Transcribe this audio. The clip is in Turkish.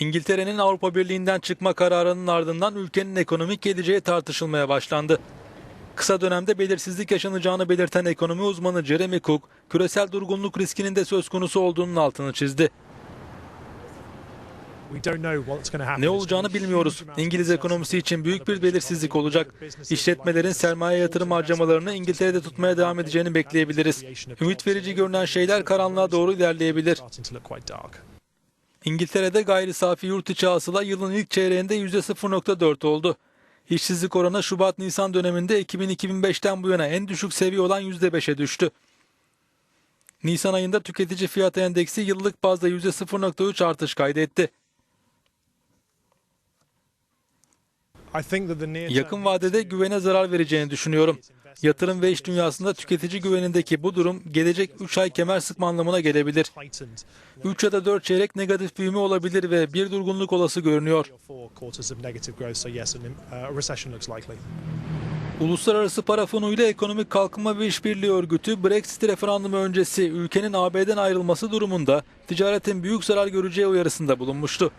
İngiltere'nin Avrupa Birliği'nden çıkma kararının ardından ülkenin ekonomik geleceği tartışılmaya başlandı. Kısa dönemde belirsizlik yaşanacağını belirten ekonomi uzmanı Jeremy Cook, küresel durgunluk riskinin de söz konusu olduğunun altını çizdi. Ne olacağını bilmiyoruz. İngiliz ekonomisi için büyük bir belirsizlik olacak. İşletmelerin sermaye yatırım harcamalarını İngiltere'de tutmaya devam edeceğini bekleyebiliriz. Ümit verici görünen şeyler karanlığa doğru ilerleyebilir. İngiltere'de gayri safi yurt içi hasıla yılın ilk çeyreğinde %0.4 oldu. İşsizlik oranı Şubat-Nisan döneminde 2000-2005'ten bu yana en düşük seviye olan %5'e düştü. Nisan ayında tüketici fiyat endeksi yıllık bazda %0.3 artış kaydetti. Yakın vadede güvene zarar vereceğini düşünüyorum. Yatırım ve iş dünyasında tüketici güvenindeki bu durum gelecek 3 ay kemer sıkma anlamına gelebilir. 3 ya da 4 çeyrek negatif büyüme olabilir ve bir durgunluk olası görünüyor. Uluslararası Para Fonu ile Ekonomik Kalkınma ve İşbirliği Örgütü Brexit referandumu öncesi ülkenin AB'den ayrılması durumunda ticaretin büyük zarar göreceği uyarısında bulunmuştu.